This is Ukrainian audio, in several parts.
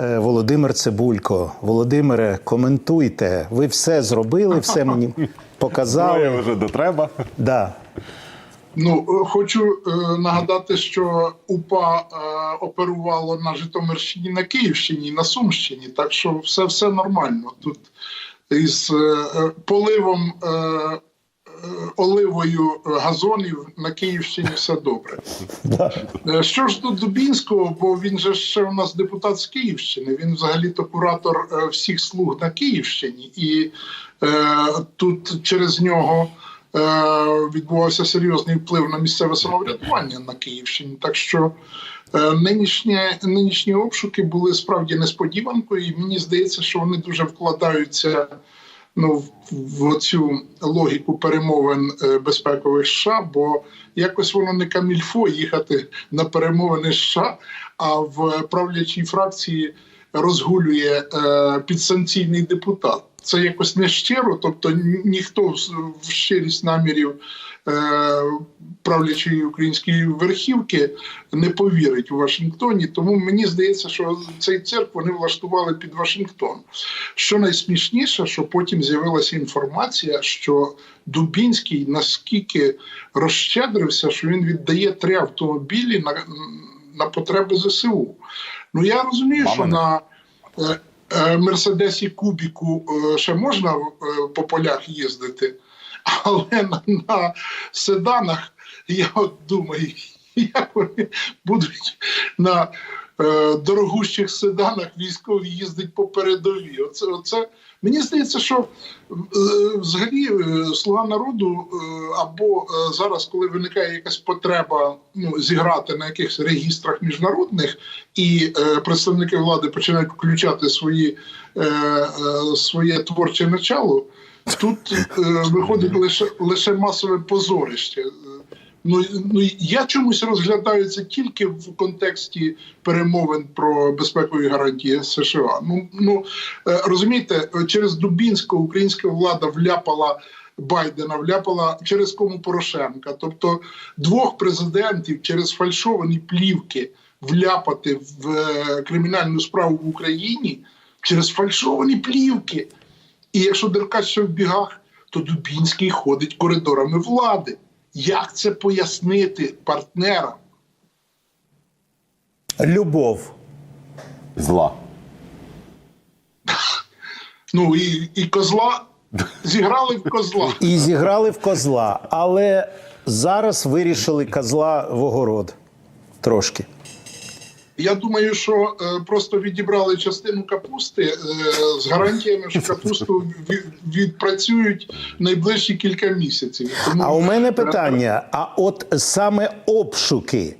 Е, Володимир Цибулько. Володимире, коментуйте. Ви все зробили, все мені показали. вже до треба. Да. Ну, е, хочу е, нагадати, що УПА е, оперувало на Житомирщині, на Київщині, і на Сумщині, так що все, все нормально. Тут із поливом оливою газонів на Київщині все добре. Е, Що ж до Дубінського, бо він же ще у нас депутат з Київщини. Він взагалі-то куратор е, всіх слуг на Київщині, і е, тут через нього е, відбувався серйозний вплив на місцеве самоврядування на Київщині. Так що е, нинішні, нинішні обшуки були справді несподіванкою, і мені здається, що вони дуже вкладаються ну, в, цю логіку перемовин е, безпекових США, бо якось воно не камільфо їхати на перемовини США, а в правлячій фракції розгулює е, підсанкційний депутат. Це якось не щиро, тобто ніхто в, щирість намірів е, правлячої української верхівки не повірить у Вашингтоні. Тому мені здається, що цей цирк вони влаштували під Вашингтон. Що найсмішніше, що потім з'явилася інформація, що Дубінський наскільки розщедрився, що він віддає три автомобілі на, на потреби ЗСУ. Ну я розумію, що Маминих. на е, е, Мерседесі Кубіку е, ще можна е, по полях їздити, але на, на седанах я от думаю, як вони будуть на е, дорогущих седанах військові їздить по передовій. Оце, оце мені здається, що е, взагалі е, слуга народу е, або зараз, коли виникає якась потреба ну, зіграти на якихось регістрах міжнародних, і представники влади починають включати свої, своє творче начало. Тут виходить лише, лише масове позорище. Ну, ну я чомусь розглядаю це тільки в контексті перемовин про безпекові гарантії США. Ну ну е, розумієте, через Дубінського українська влада вляпала. Байдена вляпала через кому Порошенка, тобто двох президентів через фальшовані плівки вляпати в е, кримінальну справу в Україні через фальшовані плівки. І якщо Деркач ще в бігах, то Дубінський ходить коридорами влади. Як це пояснити партнерам? Любов. Зла. Ну і, і козла зіграли в козла. І зіграли в козла, але зараз вирішили козла в огород. Трошки. Я думаю, що е, просто відібрали частину капусти е, з гарантіями, що капусту відпрацюють найближчі кілька місяців. Тому А у мене питання: а от саме обшуки,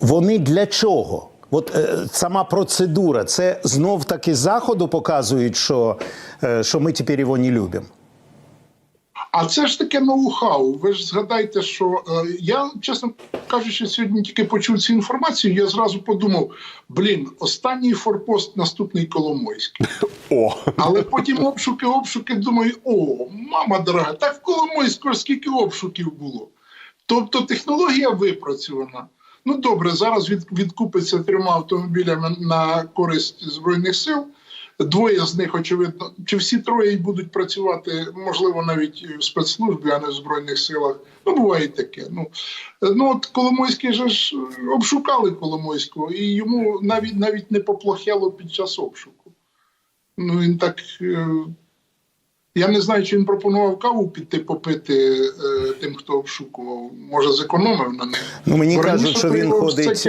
вони для чого? От е, сама процедура, це знов таки заходу показують, що, що ми тепер його не любимо. А це ж таке ноу-хау. Ви ж згадайте, що е, я, чесно кажучи, сьогодні тільки почув цю інформацію. Я зразу подумав: блін, останній форпост наступний Коломойський. О! Але потім обшуки, обшуки, думаю, о, мама дорога, так в Коломойську скільки обшуків було. Тобто технологія випрацьована. Ну добре, зараз від, відкупиться трьома автомобілями на користь Збройних сил. Двоє з них, очевидно, чи всі троє будуть працювати, можливо, навіть в спецслужбі, а не в Збройних силах. Ну, буває і таке. Ну, е, ну от Коломойський же ж е, обшукали Коломойського, і йому навіть навіть не поплохело під час обшуку. Ну, він так. Я не знаю, чи він пропонував каву піти попити е, тим, хто обшукував. Може, зекономив на них. Ну, мені Бо кажуть, що він ходить.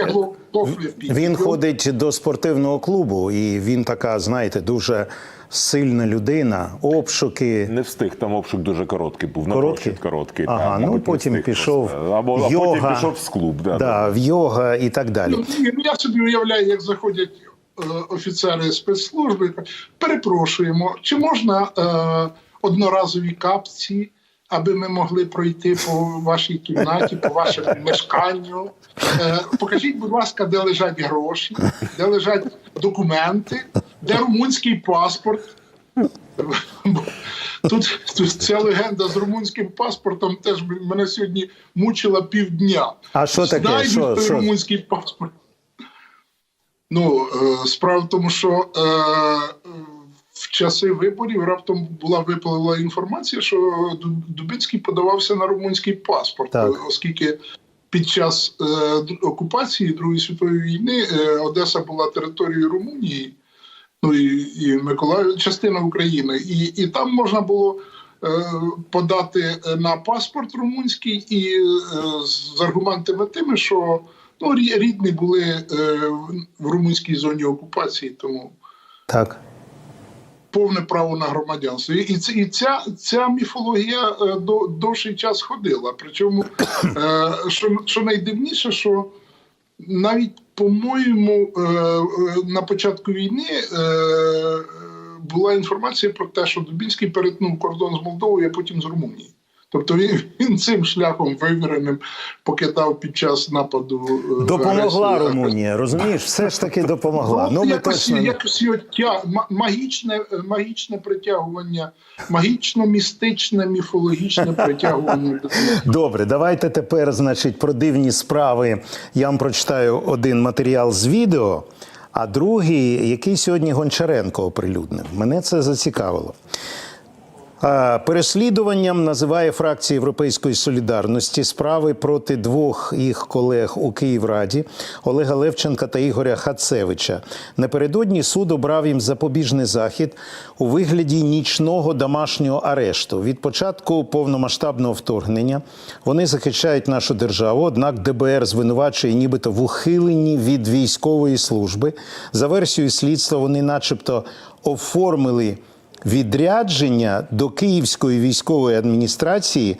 Він ходить до спортивного клубу, і він така, знаєте, дуже сильна людина. Обшуки. Не встиг, там обшук дуже короткий був. Короткий? напрочуд короткий. Ага, та, ну, потім пішов просто. Або, а потім пішов в клуб. Да, Да, в йога і так далі. Ну, Я собі уявляю, як заходять офіцери спецслужби. Перепрошуємо, чи можна е, одноразові капці, аби ми могли пройти по вашій кімнаті, по вашому мешканню? Е, покажіть, будь ласка, де лежать гроші, де лежать документи, де румунський паспорт. Тут, тут ця легенда з румунським паспортом теж мене сьогодні мучила півдня. А що таке? Знайдуть той що? румунський паспорт. Ну, е, справа в тому, що е, в часи виборів раптом була випливла інформація, що Дубицький подавався на румунський паспорт, Так. оскільки під час е, окупації Другої світової війни е, Одеса була територією Румунії, ну і, і Миколаїв частина України, і, і там можна було. Подати на паспорт румунський і з аргументами тими, що ну, рідні були е, в- румунській зоні окупації, тому Так. повне право на громадянство. І, і, і ця, ця міфологія е, до, довший час ходила. Причому, е, що, що найдивніше, що навіть, по-моєму, е, е, на початку війни е, е, була інформація про те, що Дубінський перетнув кордон з Молдовою, а потім з Румунією. Тобто він, він цим шляхом вивіреним покидав під час нападу. е, Допомогла. Румунія, розумієш? Все ж таки допомогла. Ну, ми якось, точно якось тя, магічне, е, магічне притягування, магічно-містичне, міфологічне притягування. до- Добре, давайте тепер, значить, про дивні справи. Я вам прочитаю один матеріал з відео, а другий, який сьогодні Гончаренко оприлюднив. Мене це зацікавило. Переслідуванням називає фракція Європейської солідарності справи проти двох їх колег у Київраді Олега Левченка та Ігоря Хацевича. Напередодні суд обрав їм запобіжний захід у вигляді нічного домашнього арешту. Від початку повномасштабного вторгнення вони захищають нашу державу. Однак ДБР звинувачує, нібито в ухиленні від військової служби. За версією слідства, вони, начебто, оформили відрядження до Київської військової адміністрації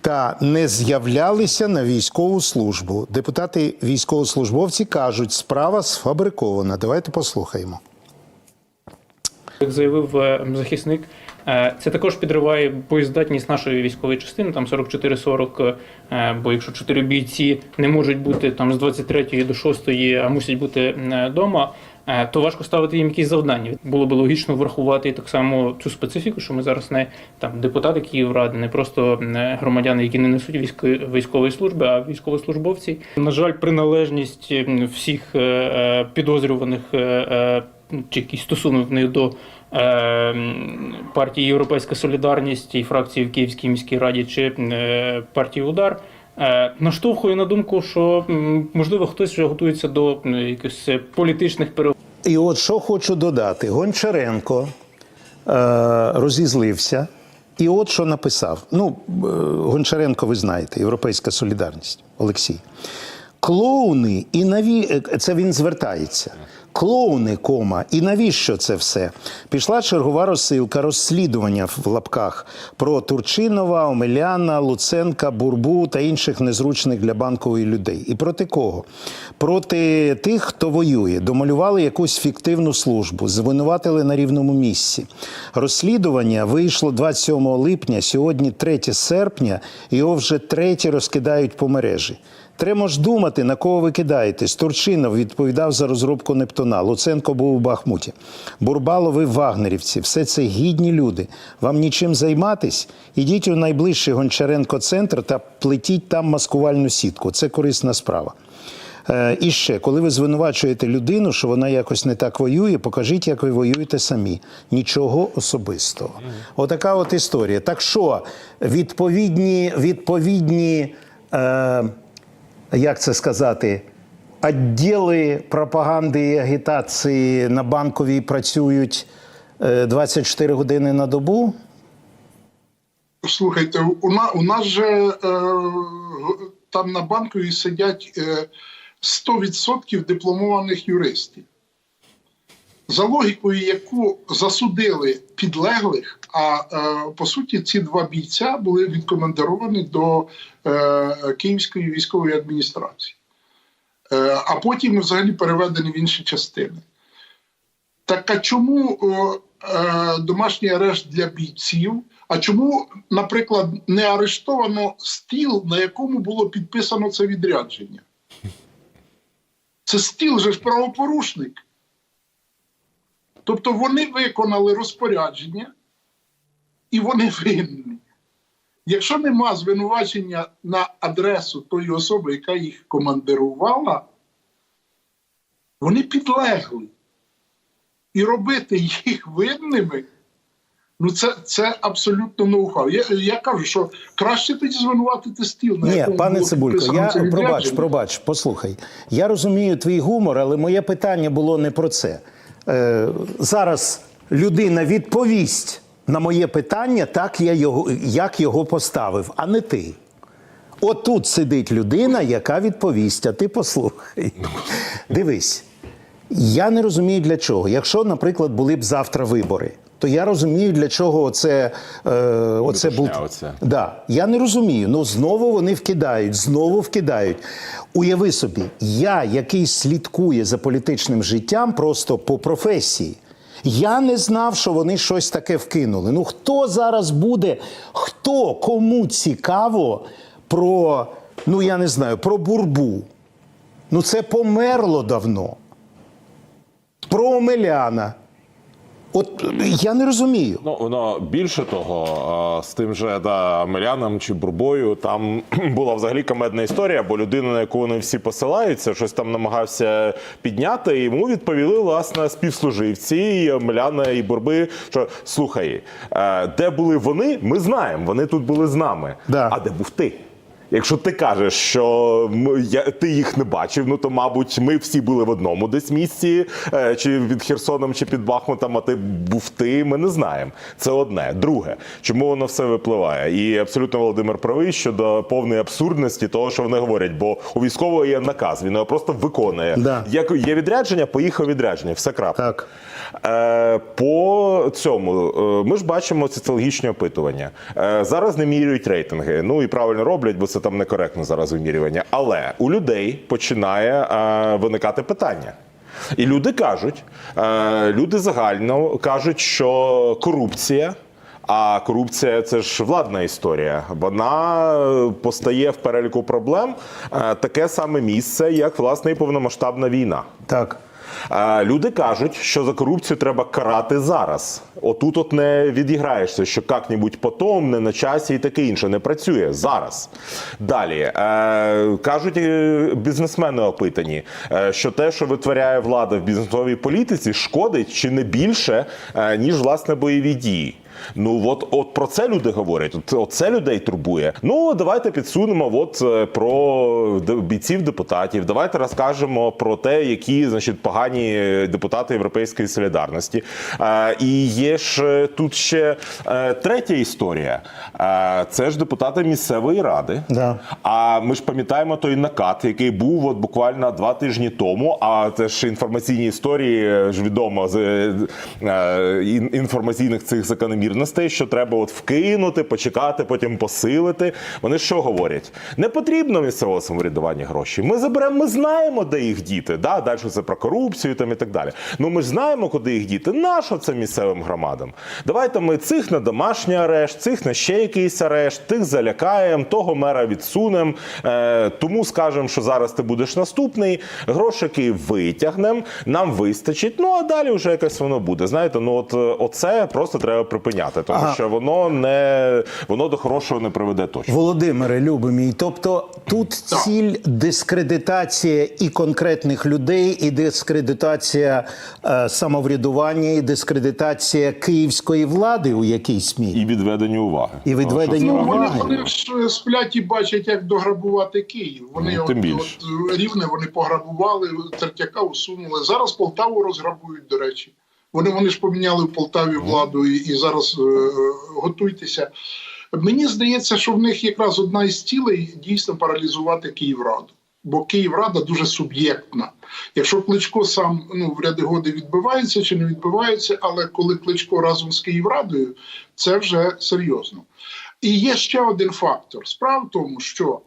та не з'являлися на військову службу. Депутати військовослужбовці кажуть, справа сфабрикована. Давайте послухаємо. Як заявив е, захисник, е, це також підриває боєздатність нашої військової частини, там 44-40, е, бо якщо чотири бійці не можуть бути там з 23 до 6, а мусять бути вдома, то важко ставити їм якісь завдання. Було б логічно врахувати так само цю специфіку, що ми зараз не там депутати Київради, не просто е, громадяни, які не несуть військової служби, а військовослужбовці. На жаль, приналежність всіх е, е, підозрюваних е, е, чи якийсь стосунок них до е, партії Європейська Солідарність і фракції в Київській міській раді чи е, партії Удар. е, Наштовхує на думку, що можливо хтось вже готується до якихось е, політичних переговорів. І от що хочу додати: Гончаренко е, розізлився. І от що написав. Ну, е, Гончаренко, ви знаєте, Європейська солідарність, Олексій. Клоуни, і наві... е, це він звертається. Клоуни, кома, і навіщо це все? Пішла чергова розсилка, розслідування в лапках про Турчинова, Омеляна, Луценка, Бурбу та інших незручних для банкової людей. І проти кого? Проти тих, хто воює. Домалювали якусь фіктивну службу, звинуватили на рівному місці. Розслідування вийшло 27 липня, сьогодні 3 серпня, його вже третє розкидають по мережі. Треба ж думати, на кого ви кидаєтесь. Турчинов відповідав за розробку Нептуна. Луценко був у Бахмуті. Бурбалови вагнерівці. Все це гідні люди. Вам нічим займатись? Ідіть у найближчий Гончаренко-центр та плетіть там маскувальну сітку. Це корисна справа. Е, І ще, коли ви звинувачуєте людину, що вона якось не так воює, покажіть, як ви воюєте самі. Нічого особистого. Отака от історія. Так що, відповідні, відповідні е, як це сказати, відділи пропаганди і агітації на банковій працюють е, 24 години на добу. Слухайте, у нас, у нас же е, там на банковій сидять е, 100% дипломованих юристів. За логікою, яку засудили підлеглих, а е, по суті ці два бійця були відкомандировані до е, Київської військової адміністрації, е, а потім взагалі переведені в інші частини. Так а чому домашній арешт для бійців? А чому, наприклад, не арештовано стіл, на якому було підписано це відрядження? Це стіл же ж правопорушник. Тобто вони виконали розпорядження і вони винні. Якщо нема звинувачення на адресу тої особи, яка їх командирувала, Вони підлегли. І робити їх винними, ну це, це абсолютно ноу-хау. Я, я кажу, що краще тоді звинуватити стіл. на Ні, якому пане Цибулько, я пробач, пробач, послухай. Я розумію твій гумор, але моє питання було не про це. Е, зараз людина відповість на моє питання, так я його, як його поставив, а не ти. От тут сидить людина, яка відповість, а ти послухай. Дивись, я не розумію для чого. Якщо, наприклад, були б завтра вибори, то я розумію, для чого оце, е, оце був. Да, я не розумію. Ну знову вони вкидають, знову вкидають. Уяви собі, я, який слідкує за політичним життям, просто по професії. Я не знав, що вони щось таке вкинули. Ну хто зараз буде, хто кому цікаво про, ну я не знаю, про бурбу? Ну це померло давно. Про Омеляна. От я не розумію. Ну, воно більше того, з тим же да, Меляном чи Бурбою, там була взагалі комедна історія, бо людина, на яку вони всі посилаються, щось там намагався підняти. І йому відповіли власне співслуживці і Меляна і Бурби, що слухай, е, де були вони, ми знаємо. Вони тут були з нами. Да. А де був ти? Якщо ти кажеш, що ти їх не бачив, ну то мабуть, ми всі були в одному десь місці, е, чи під Херсоном, чи під Бахмутом, а ти був ти, ми не знаємо. Це одне. Друге, чому воно все випливає? І абсолютно Володимир правий щодо повної абсурдності того, що вони говорять, бо у військового є наказ, він його просто виконує. Да. Як є відрядження, поїхав відрядження, все крапка. Так. Е, по цьому е, ми ж бачимо соціологічні опитування. Е, зараз не міряють рейтинги. Ну і правильно роблять, бо це там некоректно зараз вимірювання. Але у людей починає е, виникати питання. І люди кажуть, е, люди загально кажуть, що корупція. А корупція це ж владна історія. Вона е, постає в переліку проблем е, таке саме місце, як власне і повномасштабна війна. Так. Люди кажуть, що за корупцію треба карати зараз. Отут от не відіграєшся, що як-небудь потом, не на часі і таке інше. Не працює зараз. Далі е, кажуть е, бізнесмени опитані, е, що те, що витворяє влада в бізнесовій політиці, шкодить чи не більше, е, ніж власне бойові дії. Ну от, от про це люди говорять. От, от це людей турбує. Ну давайте підсунемо от е, про бійців депутатів. Давайте розкажемо про те, які значить погані депутати Європейської солідарності. Е, і є ж е, тут ще е, третя історія. Е, це ж депутати місцевої ради. Да. А ми ж пам'ятаємо той накат, який був от буквально два тижні тому. А це ж інформаційні історії е, ж відомо з е, е, інформаційних цих закономірностей, що треба от вкинути, почекати, потім посилити. Вони що говорять? Не потрібно місцевого самоврядування гроші. Ми заберемо, ми знаємо, де їх діти. Да? Далі це про корупцію там і так далі. Ну ми ж знаємо, куди їх діти. Нащо це місцевим громадам? Давайте ми цих на домашній арешт, цих на ще якийсь арешт, тих залякаємо, того мера відсунемо. Е, тому скажемо, що зараз ти будеш наступний, грошики витягнемо, нам вистачить. Ну а далі вже якось воно буде. Знаєте, ну от е, оце просто треба припиняти, тому Ага. що воно не воно до хорошого не приведе точно. Володимире, любий мій, тобто тут ціль дискредитація і конкретних людей, і дискредитація е, самоврядування, і дискредитація київської влади у якійсь мірі. І відведення уваги. І відведення Ну, Ну, вони, уваги. вони ж сплять і бачать, як дограбувати Київ. Вони Ну, от, більше. от рівне вони пограбували, Третяка усунули. Зараз Полтаву розграбують, до речі. Вони, вони ж поміняли в Полтаві владу і, і зараз е, готуйтеся. Мені здається, що в них якраз одна із цілей дійсно паралізувати Київраду. Бо Київрада дуже суб'єктна. Якщо Кличко сам ну, в ряди годи відбивається чи не відбивається, але коли Кличко разом з Київрадою, це вже серйозно. І є ще один фактор. Справа в тому, що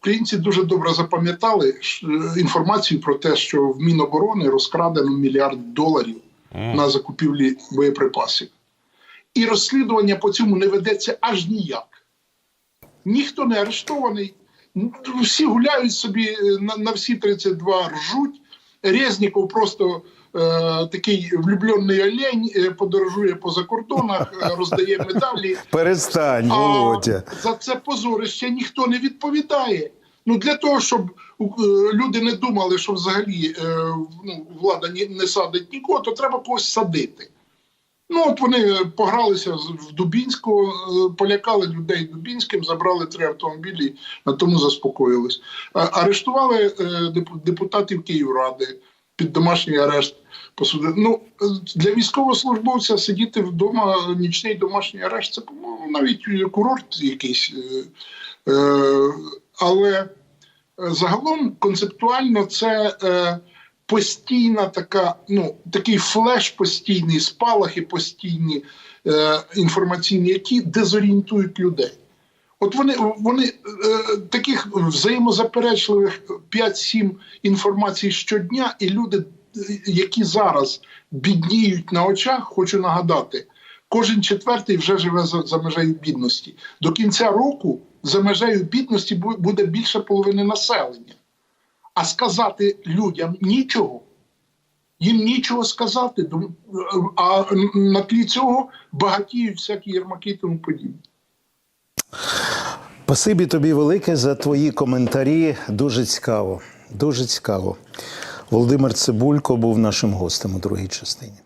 українці дуже добре запам'ятали е, інформацію про те, що в Міноборони розкрадено мільярд доларів на закупівлі боєприпасів. І розслідування по цьому не ведеться аж ніяк. Ніхто не арештований, всі гуляють собі е, на, на всі 32 ржуть. Резніков просто е, такий влюблений олень, е, подорожує по закордонах, е, роздає медалі. Перестань, Володя. А за це позорище ніхто не відповідає. Ну для того, щоб люди не думали, що взагалі е, ну, влада не садить нікого, то треба когось садити. Ну, от вони погралися в Дубінську, е, полякали людей Дубінським, забрали три автомобілі, на тому заспокоїлись. Арештували е, депутатів Київради під домашній арешт. посадили. Ну, е, для військовослужбовця сидіти вдома, нічний домашній арешт, це, по-моєму, навіть курорт якийсь. е, е, Але е, загалом концептуально це е, постійна така, ну такий флеш постійний, спалахи постійні е, інформаційні, які дезорієнтують людей. От вони, вони е, таких взаємозаперечливих 5-7 інформацій щодня, і люди, які зараз бідніють на очах, хочу нагадати, кожен четвертий вже живе за, за межею бідності. До кінця року за межею бідності буде більше половини населення. А сказати людям нічого. Їм нічого сказати, а на тлі цього багатіють всякі єрмаки і тому подібне. Спасибі тобі велике за твої коментарі. Дуже цікаво. Дуже цікаво. Володимир Цибулько був нашим гостем у другій частині.